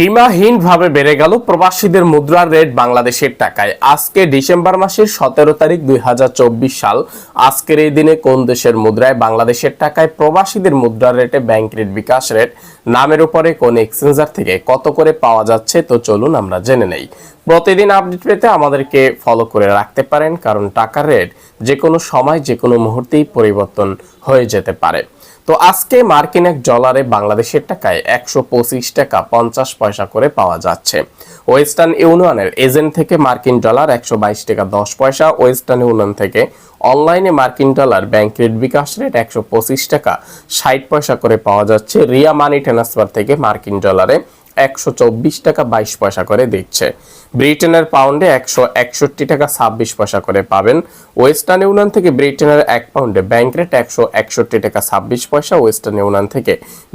সীমাহীনভাবে বেড়ে গেল প্রবাসীদের মুদ্রার রেট বাংলাদেশের টাকায়। আজকে ডিসেম্বর মাসের সতেরো তারিখ দু হাজার চব্বিশ সাল। আজকের এই দিনে কোন দেশের মুদ্রায় বাংলাদেশের টাকায় প্রবাসীদের মুদ্রার রেটে ব্যাংক রেট বিকাশ রেট, নামের উপরে কোন এক্সচেঞ্জার থেকে কত করে পাওয়া যাচ্ছে, তো চলুন আমরা জেনে নেই। প্রতিদিন আপডেট পেতে আমাদেরকে ফলো করে রাখতে পারেন, কারণ টাকার রেট যে কোনো সময় যে কোনো মুহূর্তেই পরিবর্তন হয়ে যেতে পারে। তো আজকে মার্কিন এক ডলারে বাংলাদেশের টাকায় একশো পঁচিশ টাকা পঞ্চাশ পয়সা করে পাওয়া যাচ্ছে। ওয়েস্টার্ন ইউনিয়নের এজেন্ট থেকে মার্কিন ডলার একশো বাইশ টাকা দশ পয়সা, ওয়েস্টার্ন ইউনিয়ন থেকে অনলাইনে মার্কিন dollar bank rate bKash rate একশো পঁচিশ টাকা ষাট পয়সা করে পাওয়া যাচ্ছে। রিয়া মানি ট্রান্সফার থেকে মার্কিন ডলারে একশো চব্বিশ টাকা বাইশ পয়সা করে দিচ্ছে। ব্রিটেনের পাউন্ডে একশো একষট্টি টাকা ছাব্বিশ পয়সা করে পাবেন। ওয়েস্টার্ন ইউনিয়ন থেকে ব্রিটেনের এক পাউন্ডে ব্যাংক রেট একশো একষট্টি টাকা ছাব্বিশ পয়সা, ওয়েস্টার্ন ইউনিয়ন থেকে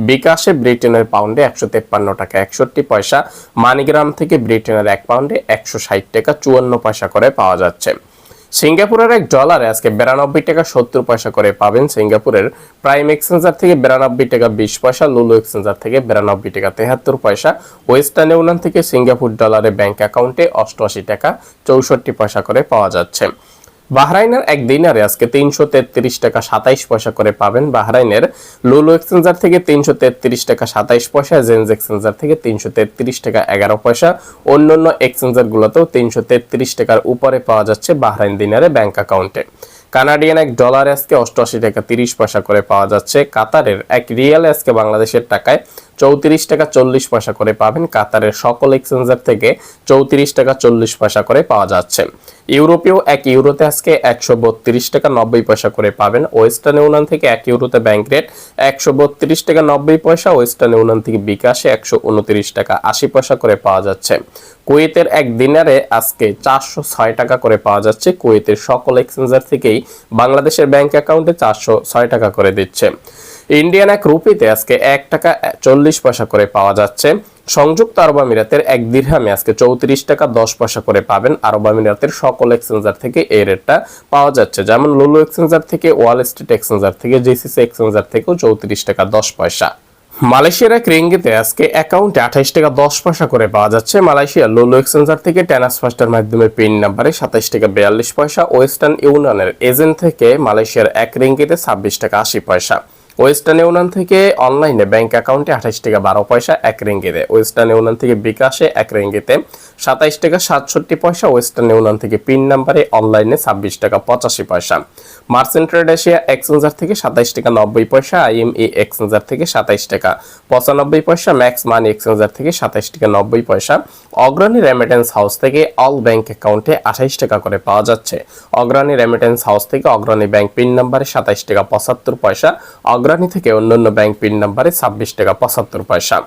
বিকাশে ব্রিটেনের পাউন্ডে একশো তেপ্পান্ন টাকা একষট্টি পয়সা, মানিগ্রাম থেকে ব্রিটেনের এক পাউন্ডে একশো ষাট টাকা চুয়ান্ন পয়সা করে পাওয়া যাচ্ছে। সিঙ্গাপুরের এক ডলারে আজকে বিরানব্বই টাকা সত্তর পয়সা করে পাবেন সিঙ্গাপুরের প্রাইম এক্সচেঞ্জার থেকে বিরানব্বই টাকা বিশ পয়সা, লুলু এক্সচেঞ্জার থেকে বিরানব্বই টাকা তেহাত্তর পয়সা। ওয়েস্টার্ন ইউনিয়ন থেকে সিঙ্গাপুর ডলারে ব্যাংক অ্যাকাউন্টে অষ্টআশি টাকা চৌষট্টি পয়সা করে পাওয়া যাচ্ছে। বাহরাইনের এক দিনারে আজকে তিনশো তেত্রিশ টাকা সাতাইশ পয়সা করে পাবেন। বাহরাইনের লুলু এক্সচেঞ্জার থেকে তিনশো তেত্রিশ টাকা সাতাইশ পয়সা জেন্স এক্সচেঞ্জার থেকে তিনশো তেত্রিশ টাকা এগারো পয়সা। অন্যান্য এক্সচেঞ্জার গুলোতেও তিনশো তেত্রিশ টাকার উপরে পাওয়া যাচ্ছে বাহরাইন দিনারে ব্যাংক অ্যাকাউন্টে। কানাডিয়ান এক ডলার আজকে অষ্টআশি টাকা তিরিশ পয়সা করে পাওয়া যাচ্ছে। কাতারের এক রিয়াল আজকে বাংলাদেশের টাকায় চৌত্রিশ টাকা চল্লিশ পয়সা করে পাবেন। কাতারের সকল এক্সচেঞ্জার থেকে চৌত্রিশ টাকা চল্লিশ পয়সা করে পাওয়া যাচ্ছে। ইউরোপীয় এক ইউরোতে আজকে একশো বত্রিশ টাকা নব্বই পয়সা করে পাবেন। ওয়েস্টার্ন ইউনিয়ন থেকে এক ইউরোতে ব্যাংক রেট একশো বত্রিশ টাকা নব্বই পয়সা, ওয়েস্টার্ন ইউনিয়ন থেকে বিকাশে একশো উনত্রিশ টাকা আশি পয়সা করে পাওয়া যাচ্ছে। কুয়েতের এক দিনারে আজকে চারশো ছয় টাকা করে পাওয়া যাচ্ছে। কুয়েতের সকল এক্সচেঞ্জার থেকেই বাংলাদেশের ব্যাংক অ্যাকাউন্টে চারশো ছয় টাকা করে দিচ্ছে। ইন্ডিয়ান এক রুপিতে আজকে এক টাকা চল্লিশ পয়সা করে পাওয়া যাচ্ছে। সংযুক্ত আরব আমিরাতের এক দিরহামে আজকে চৌত্রিশ টাকা দশ পয়সা করে পাবেন আরব আমিরাতের সকল এক্সচেঞ্জার থেকে এই রেটটা পাওয়া যাচ্ছে। যেমন লুলু এক্সচেঞ্জার থেকে, ওয়াল স্ট্রিট এক্সচেঞ্জার থেকে, জেসিসি এক্সচেঞ্জার থেকেও চৌত্রিশ টাকা দশ পয়সা। মালয়েশিয়ার এক রেঙ্গিতে আজকে অ্যাকাউন্টে আঠাইশ টাকা দশ পয়সা করে পাওয়া যাচ্ছে। মালয়েশিয়ার লোলো এক্সচেঞ্জার থেকে ট্রান্সফার্স্টার মাধ্যমে পিন নাম্বারে সাতাইশ টাকা বিয়াল্লিশ পয়সা, ওয়েস্টার্ন ইউনিয়নের এজেন্ট থেকে মালয়েশিয়ার এক রেঙ্গিতে ছাব্বিশ টাকা আশি পয়সা। ওয়েস্টার্ন ইউনিয়ন থেকে অনলাইনে ব্যাংক অ্যাকাউন্টে আঠাশ টাকা বারো পয়সা এক রেঙ্গিতে। ওয়েস্টার্ন ইউনিয়ন থেকে বিকাশে এক রেঙ্গিতে সাতাইশ টাকা সাতষট্টি পয়সা। ওয়েস্টার্ন ইউনিয়ন থেকে পিন নাম্বারে অনলাইনে ছাব্বিশ টাকা পঁচাশি পয়সা। মার্চেন্ট ট্রেড এশিয়া এক্সচেঞ্জার থেকে সাতাইশ টাকা নব্বই পয়সা। আইএমই এক্সচেঞ্জার থেকে সাতাইশ টাকা পঁচানব্বই পয়সা। ম্যাক্স মানি এক্সচেঞ্জার থেকে সাতাইশ টাকা নব্বই পয়সা। অগ্রণী রেমিটেন্স হাউস থেকে অল ব্যাংক অ্যাকাউন্টে আঠাইশ টাকা করে পাওয়া যাচ্ছে। অগ্রণী রেমিটেন্স হাউস থেকে অগ্রণী ব্যাংক পিন নাম্বারে সাতাইশ টাকা পঁচাত্তর পয়সা। অগ্রণী থেকে অন্যান্য ব্যাংক পিন নাম্বারে ছাব্বিশ টাকা পঁচাত্তর পয়সা।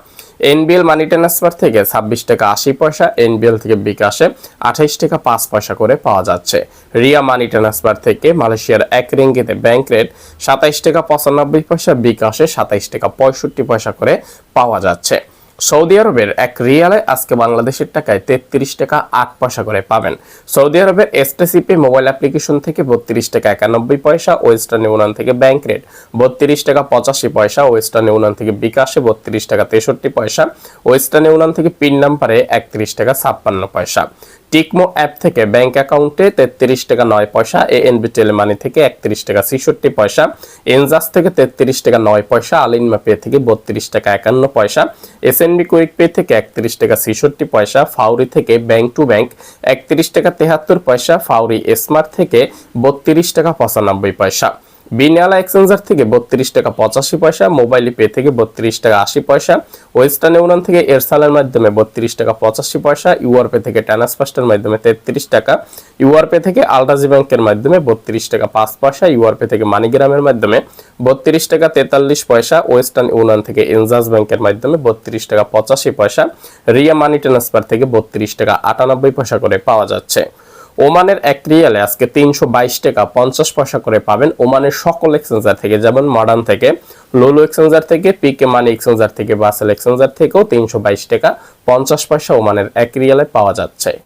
এনবিএল মানি ট্রান্সফার থেকে ছাব্বিশ টাকা আশি পয়সা, এনবিএল থেকে বিকাশে আঠাইশ টাকা পাঁচ পয়সা করে পাওয়া যাচ্ছে। রিয়া মানি ট্রান্সফার থেকে মালয়েশিয়ার এক রিঙ্গিতে ব্যাংক রেট সাতাইশ টাকা পঁচানব্বই পয়সা, বিকাশে সাতাইশ টাকা পঁয়ষট্টি পয়সা করে পাওয়া যাচ্ছে। সৌদি আরবের এক রিয়ালে আজকে বাংলাদেশের টাকায় তেত্রিশ টাকা আট পয়সা করে পাবেন। সৌদি আরবের এসটিসিপি মোবাইল অ্যাপ্লিকেশন থেকে বত্রিশ টাকা একানব্বই পয়সা, ওয়েস্টার্ন ইউনিয়ন থেকে ব্যাংক রেট বত্রিশ টাকা পঁচাশি পয়সা, ওয়েস্টার্ন ইউনিয়ন থেকে বিকাশে বত্রিশ টাকা তেষট্টি পয়সা, ওয়েস্টার্ন ইউনিয়ন থেকে পিন নাম্বারে একত্রিশ টাকা ছাপ্পান্ন পয়সা। টিকমো অ্যাপ থেকে ব্যাংক অ্যাকাউন্টে তেত্রিশ টাকা নয় পয়সা এ এএনবি টেলিমানি থেকে একত্রিশ টাকা ছেষট্টি পয়সা, এনজাস থেকে তেত্রিশ টাকা নয় পয়সা, আলিনমা পে থেকে বত্রিশ টাকা একান্ন পয়সা, এসএনবি কুইক পে থেকে একত্রিশ টাকা ছেষট্টি পয়সা, ফাউরি থেকে ব্যাংক টু ব্যাংক একত্রিশ টাকা তেহাত্তর পয়সা, ফাউরি স্মার্ট থেকে বত্রিশ টাকা পঁচানব্বই পয়সা। বিনিয়ালা এক্সচেঞ্জার থেকে বত্রিশ টাকা পঁচাশি পয়সা, মোবাইল পে থেকে বত্রিশ টাকা আশি পয়সা, ওয়েস্টার্ন ইউনিয়ন থেকে এরসালের মাধ্যমে বত্রিশ টাকা পঁচাশি পয়সা ইউআরপে থেকে ট্রান্সফার্স্টের মাধ্যমে তেত্রিশ টাকা ইউআরপে থেকে আলটাজি ব্যাংকের মাধ্যমে বত্রিশ টাকা পাঁচ পয়সা ইউআরপে থেকে মানিগ্রামের মাধ্যমে বত্রিশ টাকা তেতাল্লিশ পয়সা, ওয়েস্টার্ন ইউনিয়ন থেকে এনজাস ব্যাংকের মাধ্যমে বত্রিশ টাকা পঁচাশি পয়সা, রিয়া মানি ট্রান্সফার থেকে বত্রিশ টাকা আটানব্বই পয়সা করে পাওয়া যাচ্ছে। ওমানের এক রিয়ালে আজকে তিনশো বাইশ টাকা পঞ্চাশ পয়সা করে পাবেন ওমানের সকল এক্সচেঞ্জার থেকে, যেমন মডার্ন থেকে, লোলো এক্সচেঞ্জার থেকে, পিকে মানি এক্সচেঞ্জার থেকে, বাসেল এক্সচেঞ্জার থেকেও তিনশো বাইশ টাকা পঞ্চাশ পয়সা ওমানের এক রিয়ালে পাওয়া যাচ্ছে।